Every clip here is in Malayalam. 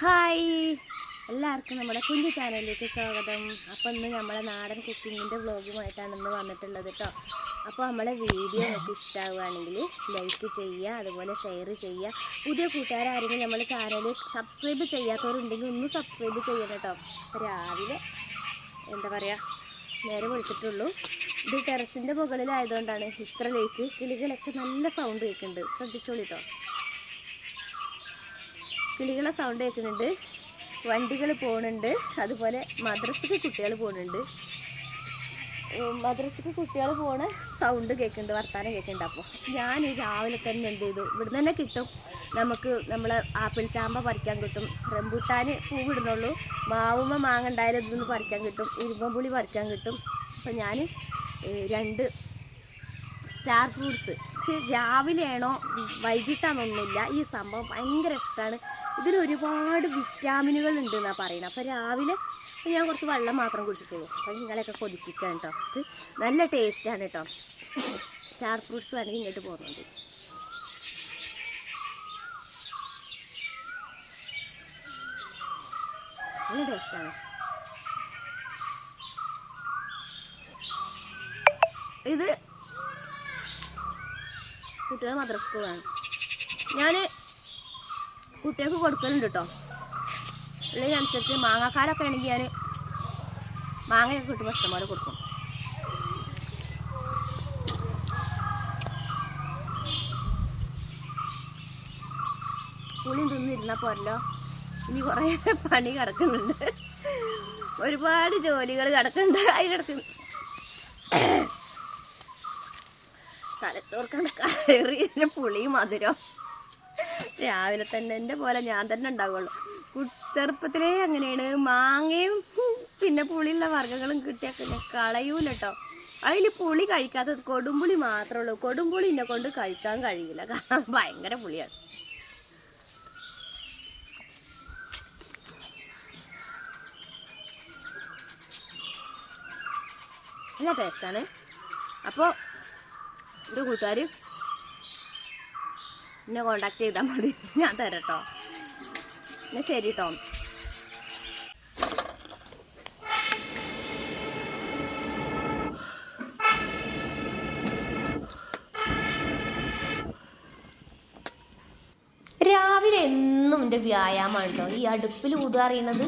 ഹായ്. എല്ലാവർക്കും നമ്മുടെ കുഞ്ഞു ചാനലിലേക്ക് സ്വാഗതം. അപ്പോൾ ഇന്ന് നമ്മളെ നാടൻ കുക്കിങ്ങിന്റെ വ്ളോഗുമായിട്ടാണ് ഇന്ന് വന്നിട്ടുള്ളത് കേട്ടോ അപ്പോൾ നമ്മളെ വീഡിയോ നമുക്ക് ഇഷ്ടമാവുകയാണെങ്കിൽ ലൈക്ക് ചെയ്യുക അതുപോലെ ഷെയർ ചെയ്യുക. പുതിയ കൂട്ടുകാരാരെങ്കിലും നമ്മുടെ ചാനൽ സബ്സ്ക്രൈബ് ചെയ്യാത്തവരുണ്ടെങ്കിൽ ഒന്ന് സബ്സ്ക്രൈബ് ചെയ്യണം കേട്ടോ രാവിലെ എന്താ പറയുക നേരെ വിളിച്ചിട്ടുള്ളൂ ഇത് ടെറസിന്റെ മുകളിലായതുകൊണ്ടാണ് ഇത്ര ലേറ്റ് കിളികളൊക്കെ നല്ല സൗണ്ട് കേൾക്കുന്നുണ്ട്. ശ്രദ്ധിച്ചോളൂ കേട്ടോ കിളികളെ സൗണ്ട് കേൾക്കുന്നുണ്ട്. വണ്ടികൾ പോകുന്നുണ്ട് അതുപോലെ മദ്രസക്ക് കുട്ടികൾ പോകുന്നുണ്ട് മദ്രസക്ക് കുട്ടികൾ പോണ സൗണ്ട് കേൾക്കുന്നുണ്ട് വർത്താനം കേൾക്കുന്നുണ്ട്. അപ്പോൾ ഞാൻ രാവിലെ തന്നെ എന്ത് ചെയ്തു? ഇവിടുന്ന് തന്നെ കിട്ടും. നമുക്ക് നമ്മൾ ആപ്പിൾ ചാമ്പ പറിക്കാൻ കിട്ടും. റംബൂട്ടാൻ പൂവിടുന്നുള്ളൂ മാവുമ്മ മാങ്ങ ഉണ്ടായാലും ഇതൊന്ന് പറിക്കാൻ കിട്ടും. ഇരുമ്പമ്പുളി പറിക്കാൻ കിട്ടും. അപ്പോൾ ഞാൻ രണ്ട് സ്റ്റാർ ഫ്രൂട്ട്സ് രാവിലെയാണോ? വൈകിട്ടാണെന്നൊന്നുമില്ല ഈ സംഭവം ഭയങ്കര ഇഷ്ടമാണ് ഇതിൽ ഒരുപാട് വിറ്റാമിനുകൾ ഉണ്ട് എന്നാണ് പറയുന്നത്. അപ്പോൾ രാവിലെ ഞാൻ കുറച്ച് വെള്ളം മാത്രം കുടിച്ചിട്ടുള്ളൂ. അപ്പോൾ നിങ്ങളെയൊക്കെ കൊതിപ്പിക്കാം കേട്ടോ ഇത് നല്ല ടേസ്റ്റാണ് കേട്ടോ സ്റ്റാർ ഫ്രൂട്ട്സ് വേണമെങ്കിൽ ഇങ്ങോട്ട് പോകുന്നുണ്ട് നല്ല ടേസ്റ്റാണ് ഇത് കുട്ടികളെ മദ്രസ പോവാണ് ഞാൻ കുട്ടികൾക്ക് കൊടുക്കലുണ്ട് കേട്ടോ ഉള്ളതിനനുസരിച്ച് മാങ്ങാക്കാലൊക്കെ ആണെങ്കിൽ ഞാൻ മാങ്ങയൊക്കെ കിട്ടുമ്പോൾ ഇഷ്ടംപോലെ കൊടുക്കും. പുളിയും തിന്നിരുന്നാൽ പോരല്ലോ. ഇനി കുറേ പണി കിടക്കുന്നുണ്ട്. ഒരുപാട് ജോലികൾ കിടക്കുന്നുണ്ട്. അതിനിടക്ക് തലച്ചോർക്കാണ് കയറി പുളിയും മധുരം രാവിലെ തന്നെ എന്റെ പോലെ ഞാൻ തന്നെ ഉണ്ടാവുള്ളൂ. ചെറുപ്പത്തിലേ അങ്ങനെയാണ്. മാങ്ങയും പിന്നെ പുളിയുള്ള വർഗങ്ങളും കിട്ടിയാൽ പിന്നെ കളയൂല കേട്ടോ അതിൽ പുളി കഴിക്കാത്തത് കൊടുമ്പുളി മാത്രമേ ഉള്ളൂ. കൊടുമ്പുളി എന്നെ കൊണ്ട് കഴിക്കാൻ കഴിയില്ല. കാരണം ഭയങ്കര പുളിയാണ്. നല്ല ടേസ്റ്റാണ് അപ്പോൾ ഇത് കൂട്ടുകാർ എന്നെ കോണ്ടാക്ട് ചെയ്താൽ മതി. ഞാൻ തരാം കേട്ടോ എന്നാൽ ശരി കേട്ടോ രാവിലെ എന്നും എന്റെ വ്യായാമമാണ് കേട്ടോ. ഈ അടുപ്പിൽ ഊതുക അറിയണത്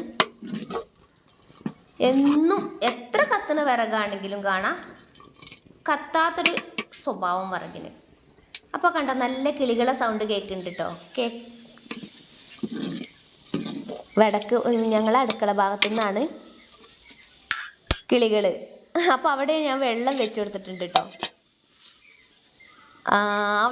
എന്നും എത്ര കത്തുന്ന വിറകാണെങ്കിലും കാണാം. കത്താത്തൊരു സ്വഭാവം വിറകിന്. അപ്പോൾ കണ്ടോ നല്ല കിളികളെ സൗണ്ട് കേൾക്കുന്നുണ്ട് കേട്ടോ കേ വടക്ക് ഞങ്ങളെ അടുക്കള ഭാഗത്തു നിന്നാണ് കിളികൾ അപ്പോൾ അവിടെ ഞാൻ വെള്ളം വെച്ച് കൊടുത്തിട്ടുണ്ട് കേട്ടോ ആ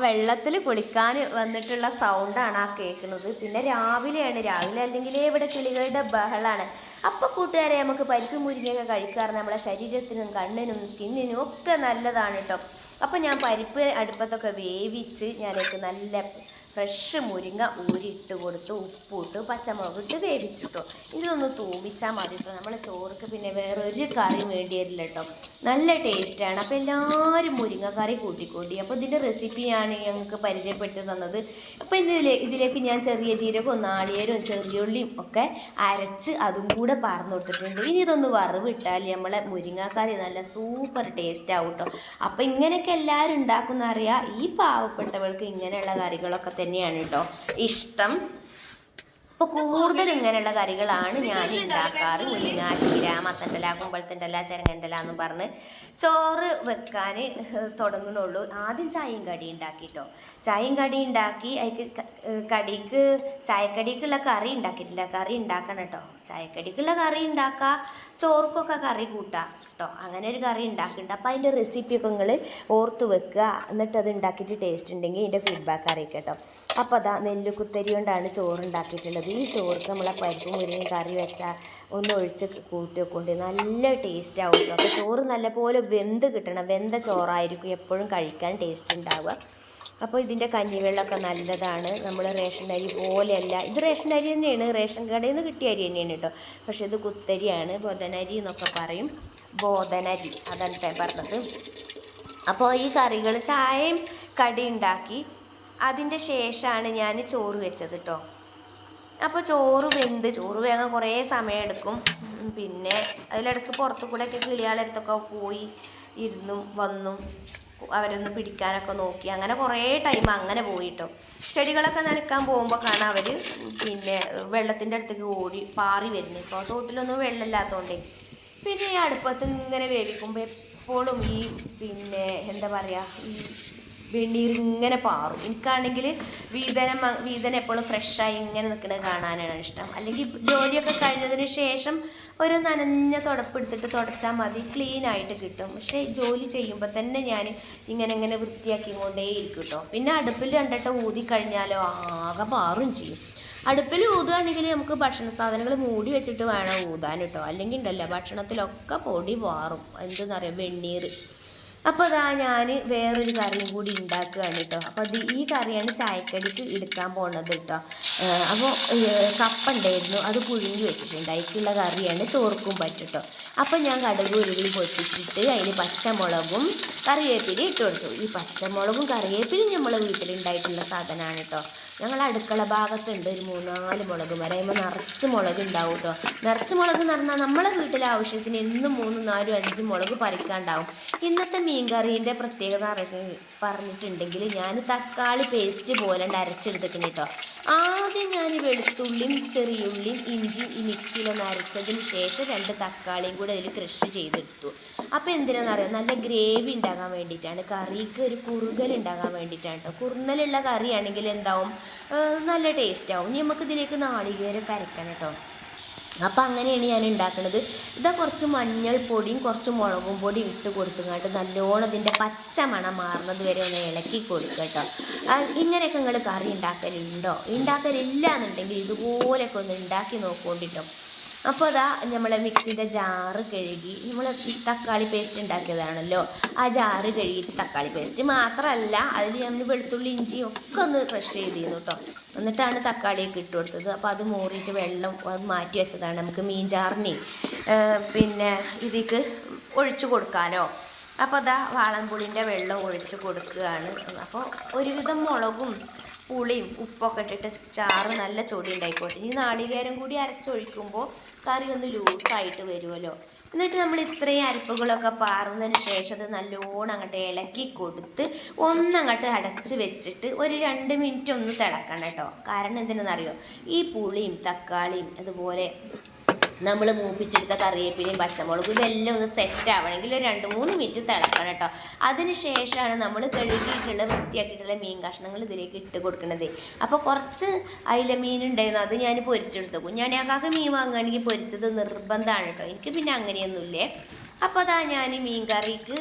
വെള്ളത്തിൽ കുളിക്കാൻ വന്നിട്ടുള്ള സൗണ്ടാണ് ആ കേൾക്കുന്നത്. പിന്നെ രാവിലെയാണ്. രാവിലെ അല്ലെങ്കിൽ ഇവിടെ കിളികളുടെ ബഹളാണ്. അപ്പോൾ കൂട്ടുകാരെ നമുക്ക് പരിപ്പ് മുരിങ്ങയൊക്കെ കഴിക്കാറ്. നമ്മളെ ശരീരത്തിനും കണ്ണിനും സ്കിന്നിനും ഒക്കെ നല്ലതാണ് കേട്ടോ അപ്പോൾ ഞാൻ പരിപ്പ് അടുപ്പത്തൊക്കെ വേവിച്ച് ഞാനേക്ക് നല്ല ഫ്രഷ് മുരിങ്ങ ഊരിയിട്ട് കൊടുത്തു ഉപ്പിട്ട് പച്ചമുളക് ഇട്ട് വേവിച്ചിട്ടോ. ഇതൊന്ന് തൂമിച്ചാൽ മതി കേട്ടോ നമ്മളെ ചോറുക്ക് പിന്നെ വേറൊരു കറി വേണ്ടി വരില്ല കേട്ടോ നല്ല ടേസ്റ്റാണ് അപ്പോൾ എല്ലാവരും മുരിങ്ങക്കറി കൂട്ടിക്കൂട്ടി. അപ്പോൾ ഇതിന്റെ റെസിപ്പിയാണ് ഞങ്ങൾക്ക് പരിചയപ്പെട്ട് തന്നത്. അപ്പോൾ ഇതിലെ ഇതിലേക്ക് ഞാൻ ചെറിയ ജീരകവും നാളികേരവും ചെറിയുള്ളിയും ഒക്കെ അരച്ച് അതും കൂടെ പറന്നു കൊടുത്തിട്ടുണ്ട് ഇനി ഇതൊന്ന് വറവിട്ടാൽ നമ്മളെ മുരിങ്ങക്കറി നല്ല സൂപ്പർ ടേസ്റ്റ് ആവും കേട്ടോ അപ്പോൾ ഇങ്ങനെയൊക്കെ എല്ലാവരും ഉണ്ടാക്കുന്ന അറിയാം. ഈ പാവപ്പെട്ടവൾക്ക് ഇങ്ങനെയുള്ള കറികളൊക്കെ തന്നെയാണ് കേട്ടോ ഇഷ്ടം അപ്പോൾ കൂടുതൽ ഇങ്ങനെയുള്ള കറികളാണ് ഞാൻ ഉണ്ടാക്കാറ് മുരിങ്ങ ചീര മത്തന്റെല കുമ്പളത്തിന്റെല ചെരങ്ങന്റെല എന്ന് പറഞ്ഞ് ചോറ് വെക്കാൻ തുടങ്ങുന്നുള്ളൂ. ആദ്യം ചായയും കടി ഉണ്ടാക്കിട്ടോ. ചായയും കടി ഉണ്ടാക്കി അതിക്ക് കടിക്ക് ചായക്കടിക്കുള്ള കറി ഉണ്ടാക്കിയിട്ടില്ല. കറി ഉണ്ടാക്കണം കേട്ടോ. ചായക്കടിക്കുള്ള കറി ഉണ്ടാക്കുക ചോർക്കൊക്കെ കറി കൂട്ടാം കേട്ടോ. അങ്ങനെ ഒരു കറി ഉണ്ടാക്കിയിട്ടുണ്ട്. അപ്പോൾ അതിന്റെ റെസിപ്പിയൊക്കെ നിങ്ങൾ ഓർത്ത് വെക്കുക. എന്നിട്ട് അത് ഉണ്ടാക്കിയിട്ട് ടേസ്റ്റ് ഉണ്ടെങ്കിൽ ഇതിന്റെ ഫീഡ്ബാക്ക് അറിയിക്കുക കേട്ടോ. അപ്പോൾ അതാ നെല്ല് കുത്തരി കൊണ്ടാണ് ചോറ് ഉണ്ടാക്കിയിട്ടുള്ളത്. ഈ ചോർക്ക് നമ്മളെ പരിപ്പും മുരിങ്ങയും കറി വെച്ചാൽ ഒന്ന് ഒഴിച്ച് കൂട്ടി വെക്കൊണ്ട് നല്ല ടേസ്റ്റ് ആവും അപ്പോൾ ചോറ് നല്ലപോലെ വെന്ത് കിട്ടണം. വെന്ത ചോറായിരിക്കും എപ്പോഴും കഴിക്കാൻ ടേസ്റ്റ് ഉണ്ടാവുക അപ്പോൾ ഇതിന്റെ കഞ്ഞിവെള്ളമൊക്കെ നല്ലതാണ്. നമ്മൾ റേഷൻ അരി പോലെയല്ല. ഇത് റേഷൻ അരി തന്നെയാണ്. റേഷൻ കടയിൽ നിന്ന് കിട്ടിയ അരി തന്നെയാണ് കേട്ടോ പക്ഷേ ഇത് കുത്തരിയാണ്. ബോധനരി എന്നൊക്കെ പറയും. ബോധനരി. അതാണ് പറഞ്ഞത്. അപ്പോൾ ഈ കറികൾ ചായയും കടി ഉണ്ടാക്കി അതിന്റെ ശേഷമാണ് ഞാൻ ചോറ് വെച്ചത് കേട്ടോ അപ്പോൾ ചോറ് വെന്ത് ചോറ് വേഗം കുറേ സമയം എടുക്കും ഉം, പിന്നെ അതിലിടയ്ക്ക് പുറത്തു കൂടെയൊക്കെ കിളിയാളെടുത്തൊക്കെ പോയി ഇരുന്നും വന്നും അവരൊന്ന് പിടിക്കാനൊക്കെ നോക്കി. അങ്ങനെ കുറേ ടൈം അങ്ങനെ പോയിട്ടോ. ചെടികളൊക്കെ നനയ്ക്കാൻ പോകുമ്പോൾ കാണാം അവർ പിന്നെ വെള്ളത്തിന്റെ അടുത്തേക്ക് ഓടി പാറി വരുന്നു ഇപ്പോൾ തോട്ടിലൊന്നും വെള്ളമില്ലാത്തതുകൊണ്ടേ പിന്നെ ഈ അടുപ്പത്ത് ഇങ്ങനെ വേവിക്കുമ്പോൾ എപ്പോഴും ഈ പിന്നെ എന്താ പറയുക ഈ വെണ്ണീർ ഇങ്ങനെ പാറും. എനിക്കാണെങ്കിൽ വീതനം വീതനം എപ്പോഴും ഫ്രഷായി ഇങ്ങനെ നിൽക്കുന്നത് കാണാനാണ് ഇഷ്ടം. അല്ലെങ്കിൽ ജോലിയൊക്കെ കഴിഞ്ഞതിന് ശേഷം ഒരു നനഞ്ഞ തുടപ്പെടുത്തിട്ട് തുടച്ചാൽ മതി. ക്ലീൻ ആയിട്ട് കിട്ടും. പക്ഷേ ജോലി ചെയ്യുമ്പോൾ തന്നെ ഞാൻ ഇങ്ങനെ ഇങ്ങനെ വൃത്തിയാക്കി കൊണ്ടേ ഇരിക്കും കേട്ടോ പിന്നെ അടുപ്പിൽ രണ്ടിട്ട് ഊതി കഴിഞ്ഞാലോ ആകെ പാറും ചെയ്യും. അടുപ്പിൽ ഊതുകയാണെങ്കിൽ നമുക്ക് ഭക്ഷണ സാധനങ്ങൾ മൂടി വെച്ചിട്ട് വേണം ഊതാൻ കേട്ടോ അല്ലെങ്കിൽ ഉണ്ടല്ലോ ഭക്ഷണത്തിലൊക്കെ പൊടി പാറും എന്തെന്നറിയാം വെണ്ണീർ അപ്പോൾ അതാ ഞാൻ വേറൊരു കറിയും കൂടി ഉണ്ടാക്കുകയാണ് കേട്ടോ അപ്പോൾ അത് ഈ കറിയാണ് ചായക്കടിക്ക് എടുക്കാൻ പോണത് കേട്ടോ അപ്പോൾ കപ്പ ഉണ്ടായിരുന്നു അത് പുഴുങ്ങി വെച്ചിട്ടുണ്ട്. അതിലേക്കുള്ള കറിയാണ് ചോർക്കും പറ്റും കേട്ടോ അപ്പോൾ ഞാൻ കടുക് ഉരുളി പൊട്ടിച്ചിട്ട് അതിന് പച്ചമുളകും കറിവേപ്പിലയും ഇട്ട് കൊടുത്തു. ഈ പച്ചമുളകും കറിവേപ്പിലയും നമ്മളെ വീട്ടിലുണ്ടായിട്ടുള്ള സാധനമാണ് കേട്ടോ ഞങ്ങൾ അടുക്കള ഭാഗത്തുണ്ട് ഒരു മൂന്നാൽ മുളക്. മരം നിറച്ച് മുളക് ഉണ്ടാവും കേട്ടോ നിറച്ച് മുളക് എന്ന് പറഞ്ഞാൽ നമ്മളെ വീട്ടിലെ ആവശ്യത്തിന് എന്നും മൂന്നും നാലും അഞ്ചും മുളക് പറിക്കാണ്ടാവും. ഇന്നത്തെ മീൻകറീന്റെ പ്രത്യേകത അറിയ- പറഞ്ഞിട്ടുണ്ടെങ്കിൽ ഞാൻ തക്കാളി പേസ്റ്റ് പോലെ അരച്ചെടുത്തിട്ടുണ്ട് കേട്ടോ ആദ്യം ഞാൻ വെളുത്തുള്ളിയും ചെറിയുള്ളിയും ഇഞ്ചിയും ഈ മിക്സിയിലൊന്ന് അരച്ചതിന് ശേഷം രണ്ട് തക്കാളിയും കൂടെ അതിൽ കൃഷി ചെയ്തെടുത്തു. അപ്പോൾ എന്തിനാണെന്നറിയാം നല്ല ഗ്രേവി ഉണ്ടാകാൻ വേണ്ടിയിട്ടാണ്. കറിക്ക് ഒരു കുറുകൽ ഉണ്ടാകാൻ വേണ്ടിയിട്ടാണ് കേട്ടോ കുറുന്നലുള്ള കറിയാണെങ്കിൽ എന്താവും? നല്ല ടേസ്റ്റാവും ഇനി നമുക്ക് ഇതിലേക്ക് നാളികേരം കരക്കണം കേട്ടോ. അപ്പം അങ്ങനെയാണ് ഞാൻ ഉണ്ടാക്കുന്നത് ഇതാ കുറച്ച് മഞ്ഞൾപ്പൊടിയും കുറച്ച് മുളകും പൊടിയും ഇട്ട് കൊടുത്തുങ്ങാണ്ട് നല്ലോണം ഇതിന്റെ പച്ച മണം മാറുന്നത് വരെ ഒന്ന് ഇളക്കി കൊടുക്കുക കേട്ടോ. ഇങ്ങനെയൊക്കെ നിങ്ങൾ കറി ഉണ്ടാക്കലുണ്ടോ? ഉണ്ടാക്കലില്ല എന്നുണ്ടെങ്കിൽ ഇതുപോലെയൊക്കെ ഒന്ന് ഉണ്ടാക്കി നോക്കൊണ്ടിട്ടോ. അപ്പോൾ അതാ നമ്മൾ മിക്സിന്റെ ജാറ് കഴുകി നമ്മൾ തക്കാളി പേസ്റ്റ് ഉണ്ടാക്കിയതാണല്ലോ. ആ ജാറ് കഴുകിയിട്ട് തക്കാളി പേസ്റ്റ് മാത്രമല്ല അതിൽ നമ്മൾ വെളുത്തുള്ളി ഇഞ്ചി ഒക്കെ ഒന്ന് ക്രഷ് ചെയ്തിരുന്നു കേട്ടോ എന്നിട്ടാണ് തക്കാളിയൊക്കെ ഇട്ട് കൊടുത്തത്. അപ്പോൾ അത് മോറിയിട്ട് വെള്ളം അത് മാറ്റി വെച്ചതാണ് നമുക്ക് മീൻ ജാറിനെ. പിന്നെ ഇതിക്ക് ഒഴിച്ചു കൊടുക്കാനോ. അപ്പോൾ അതാ വാളൻപുളിന്റെ വെള്ളം ഒഴിച്ച് കൊടുക്കുകയാണ്. അപ്പോൾ ഒരുവിധം മുളകും പുളിയും ഉപ്പൊക്കെ ഇട്ടിട്ട് ചാറ് നല്ല ചൊടി ഉണ്ടായിക്കോട്ടെ ഇനി നാളികേരം കൂടി അരച്ചൊഴിക്കുമ്പോൾ കറി ഒന്ന് ലൂസായിട്ട് വരുമല്ലോ എന്നിട്ട് നമ്മൾ ഇത്രയും അരിപ്പുകളൊക്കെ പാറുന്നതിന് ശേഷം അത് നല്ലോണം അങ്ങോട്ട് ഇളക്കി കൊടുത്ത് ഒന്നങ്ങോട്ട് അടച്ച് വെച്ചിട്ട് ഒരു രണ്ട് മിനിറ്റ് ഒന്ന് തിളക്കണം കേട്ടോ. കാരണം എന്തിനാണെന്നറിയോ? ഈ പുളിയും തക്കാളിയും അതുപോലെ നമ്മൾ മൂപ്പിച്ചെടുത്ത കറിവേപ്പിലയും പച്ചമുളകും ഇതെല്ലാം ഒന്ന് സെറ്റ് ആവണമെങ്കിൽ ഒരു രണ്ട് മൂന്ന് മിനിറ്റ് തിളക്കണം കേട്ടോ. അതിന് ശേഷമാണ് നമ്മൾ കഴുകിയിട്ടുള്ള വൃത്തിയാക്കിയിട്ടുള്ള മീൻ കഷ്ണങ്ങൾ ഇതിലേക്ക് ഇട്ട് കൊടുക്കുന്നത് അപ്പോൾ കുറച്ച് അയില മീൻ ഉണ്ടായിരുന്നു അത് ഞാൻ പൊരിച്ചെടുത്തു കുഞ്ഞാണിയാക്കാക്ക് മീൻ വാങ്ങുകയാണെങ്കിൽ പൊരിച്ചത് നിർബന്ധമാണ് കേട്ടോ. എനിക്ക് പിന്നെ അങ്ങനെയൊന്നുമില്ലേ? അപ്പോൾ അതാ ഞാൻ മീൻ കറിക്ക്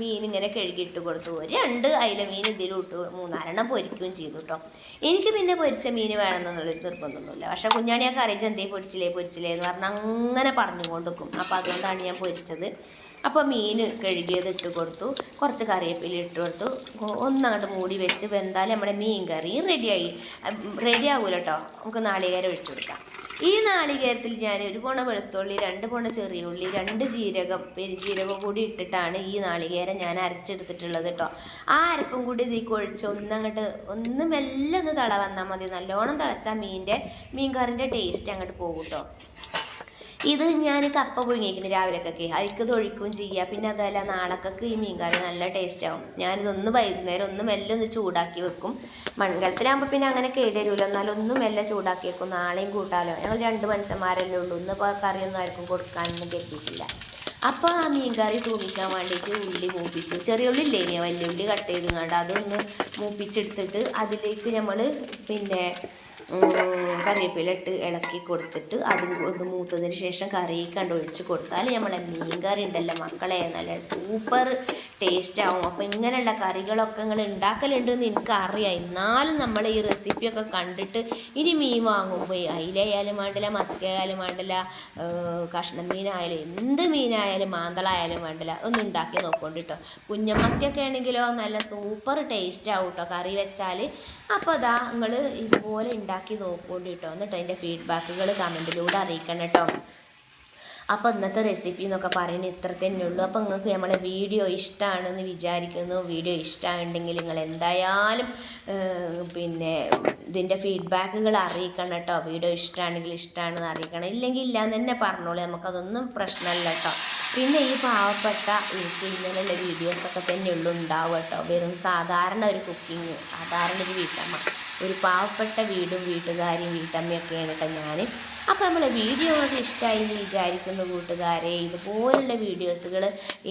മീൻ ഇങ്ങനെ കഴുകിയിട്ട് കൊടുത്തു. രണ്ട് അയില മീൻ ഇതിലിട്ട് മൂന്നാലെണ്ണം പൊരിക്കുകയും ചെയ്തു കേട്ടോ എനിക്ക് പിന്നെ പൊരിച്ച മീൻ വേണമെന്നുള്ളൊരു നിർബന്ധമൊന്നുമില്ല. പക്ഷേ കുഞ്ഞാണി ആ കറി ചെന്തേ പൊരിച്ചില്ലേ പൊരിച്ചില്ലേ എന്ന് പറഞ്ഞാൽ അങ്ങനെ പറഞ്ഞു നിൽക്കും അപ്പോൾ അതുകൊണ്ടാണ് ഞാൻ പൊരിച്ചത്. അപ്പോൾ മീൻ കഴുകിയത് ഇട്ട് കൊടുത്തു. കുറച്ച് കറിവേപ്പില ഇട്ട് കൊടുത്തു. ഒന്നങ്ങോട്ട് മൂടി വെച്ച് വെന്താൽ നമ്മുടെ മീൻ കറിയും റെഡിയായി റെഡി ആകൂല കേട്ടോ നമുക്ക് നാളികേരം ഒഴിച്ചു കൊടുക്കാം. ഈ നാളികേരത്തിൽ ഞാൻ ഒരു പോണ വെളുത്തുള്ളി രണ്ട് പോണ ചെറിയ ഉള്ളി രണ്ട് ജീരകം പെരുജീരകം കൂടി ഇട്ടിട്ടാണ് ഈ നാളികേരം ഞാൻ അരച്ചെടുത്തിട്ടുള്ളത് കേട്ടോ. ആ അരപ്പും കൂടി ഇതിലേക്ക് ഒഴിച്ച് ഒന്നങ്ങോട്ട് ഒന്ന് മെല്ലെ ഒന്ന് തള വന്നാൽ മതി. നല്ലോണം തിളച്ചാൽ മീനിന്റെ മീൻ കറിന്റെ ടേസ്റ്റ് അങ്ങോട്ട് പോകും കേട്ടോ. ഇത് ഞാൻ കപ്പ പുഴുങ്ങിയിരിക്കുന്നു രാവിലെക്കൊക്കെ. അതിക്ക് തൊഴിക്കുകയും ചെയ്യുക പിന്നെ അതല്ല നാളക്കൊക്കെ ഈ മീൻകറി നല്ല ടേസ്റ്റ് ആവും. ഞാനിതൊന്ന് വൈകുന്നേരം ഒന്ന് മെല്ലെ ഒന്ന് ചൂടാക്കി വെക്കും. മൺകലത്തിലാകുമ്പോൾ പിന്നെ അങ്ങനെ കേടുവരുമല്ലോ എന്നാലും ഒന്ന് മെല്ലെ ചൂടാക്കി വെക്കും. നാളെയും കൂട്ടാലോ. ഞങ്ങൾ രണ്ട് മനുഷ്യന്മാരല്ലേ ഉള്ളൂ. ഇന്നിപ്പോൾ കറിയൊന്നും ആർക്കും കൊടുക്കാനൊന്നും കരുതിയിട്ടില്ല. അപ്പോൾ ആ മീൻ കറി തൂമിക്കാൻ വേണ്ടിയിട്ട് ഉള്ളി മൂപ്പിച്ചു. ചെറിയ ഉള്ളി ഇല്ലേ വലിയ ഉള്ളി കട്ട് ചെയ്ത് കണ്ട് അതൊന്ന് മൂപ്പിച്ചെടുത്തിട്ട് അതിലേക്ക് നമ്മൾ പിന്നെ കറിവേപ്പില ഇട്ട് ഇളക്കി കൊടുത്തിട്ട് അത് ഒന്ന് മൂത്തതിന് ശേഷം കറി കണ്ട് ഒഴിച്ച് കൊടുത്താൽ നമ്മളെ മീൻ കറി ഉണ്ടല്ലോ മക്കളെ നല്ല സൂപ്പർ ടേസ്റ്റ് ആവും. അപ്പോൾ ഇങ്ങനെയുള്ള കറികളൊക്കെ നിങ്ങൾ ഉണ്ടാക്കലുണ്ടെന്ന് എനിക്ക് അറിയാം എന്നാലും നമ്മൾ ഈ റെസിപ്പിയൊക്കെ കണ്ടിട്ട് ഇനി മീൻ വാങ്ങുമ്പോൾ അയിലയായാലും വേണ്ടില്ല മത്തിയായാലും വേണ്ടില്ല കഷ്ണം മീനായാലും എന്ത് മീനായാലും മാന്തളായാലും വേണ്ടില്ല ഒന്ന് ഉണ്ടാക്കി നോക്കൊണ്ട് കേട്ടോ കുഞ്ഞമത്തിയൊക്കെ ആണെങ്കിലോ നല്ല സൂപ്പർ ടേസ്റ്റ് ആവും കേട്ടോ കറി വെച്ചാൽ അപ്പോൾ അതാ നിങ്ങൾ ഇതുപോലെ ഉണ്ടാക്കി നോക്കൊണ്ട് കേട്ടോ എന്നിട്ട് അതിന്റെ ഫീഡ്ബാക്കുകൾ കമന്റിലൂടെ അറിയിക്കണം കേട്ടോ അപ്പോൾ ഇന്നത്തെ റെസിപ്പി എന്നൊക്കെ പറയുന്നത് ഇത്ര തന്നെ ഉള്ളൂ. അപ്പോൾ നിങ്ങൾക്ക് നമ്മളെ വീഡിയോ ഇഷ്ടമാണെന്ന് വിചാരിക്കുന്നു. വീഡിയോ ഇഷ്ടമായിട്ടുണ്ടെങ്കിൽ നിങ്ങൾ എന്തായാലും പിന്നെ ഇതിന്റെ ഫീഡ്ബാക്കുകൾ അറിയിക്കണം കേട്ടോ. വീഡിയോ ഇഷ്ടമാണെങ്കിൽ ഇഷ്ടമാണെന്ന് അറിയിക്കണം. ഇല്ലെങ്കിൽ ഇല്ലാന്ന് തന്നെ പറഞ്ഞോളൂ. നമുക്കതൊന്നും പ്രശ്നമല്ല കേട്ടോ. പിന്നെ ഈ പാവപ്പെട്ട എനിക്ക് ഇങ്ങനെയുള്ള വീഡിയോസൊക്കെ തന്നെ ഉള്ളു ഉണ്ടാവും കേട്ടോ. വെറും സാധാരണ ഒരു കുക്കിങ് സാധാരണ ഒരു വീട്ടമ്മ. ഒരു പാവപ്പെട്ട വീടും വീട്ടുകാരും വീട്ടമ്മയൊക്കെയാണ് കേട്ടോ ഞാൻ അപ്പോൾ നമ്മളെ വീഡിയോ ഒക്കെ ഇഷ്ടമായി എന്ന് വിചാരിക്കുന്നു കൂട്ടുകാരെ. ഇതുപോലുള്ള വീഡിയോസുകൾ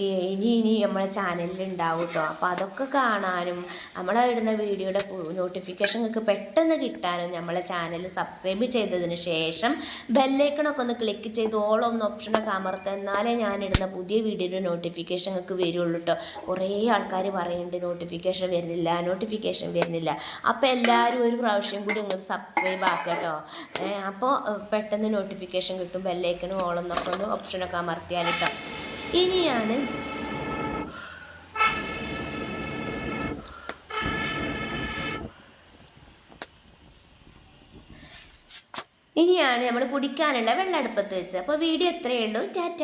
ഇനി ഇനി നമ്മളെ ചാനലിൽ ഉണ്ടാവും കേട്ടോ അപ്പോൾ അതൊക്കെ കാണാനും നമ്മളെ ഇടുന്ന വീഡിയോയുടെ നോട്ടിഫിക്കേഷൻ നിങ്ങൾക്ക് പെട്ടെന്ന് കിട്ടാനും നമ്മളെ ചാനൽ സബ്സ്ക്രൈബ് ചെയ്തതിന് ശേഷം ബെല്ലൈക്കണൊക്കെ ഒന്ന് ക്ലിക്ക് ചെയ്ത് ഓൾ ഒന്ന് ഓപ്ഷനൊക്കെ അമർത്തുക എന്നാലേ ഞാനിടുന്ന പുതിയ വീഡിയോയുടെ നോട്ടിഫിക്കേഷൻ നിങ്ങൾക്ക് വരുള്ളൂ കേട്ടോ കുറേ ആൾക്കാർ പറയുന്നുണ്ട് നോട്ടിഫിക്കേഷൻ വരുന്നില്ല നോട്ടിഫിക്കേഷൻ വരുന്നില്ല. അപ്പോൾ എല്ലാവരും ഒരു പ്രാവശ്യം കൂടി ഒന്ന് സബ്സ്ക്രൈബ് ആക്കുക കേട്ടോ അപ്പോൾ പെട്ടെന്ന് നോട്ടിഫിക്കേഷൻ കിട്ടും ബെല്ലൈക്കനും ഓളെന്നൊക്കെ ഒന്ന് ഓപ്ഷനൊക്കെ അമർത്തിയാൽ കിട്ടാം ഇനിയാണ് ഇനിയാണ് നമ്മൾ കുടിക്കാനുള്ള വെള്ളം അടുപ്പത്ത് വെച്ചത് അപ്പോൾ വീഡിയോ എത്രയേ ഉള്ളൂ. ടാറ്റ.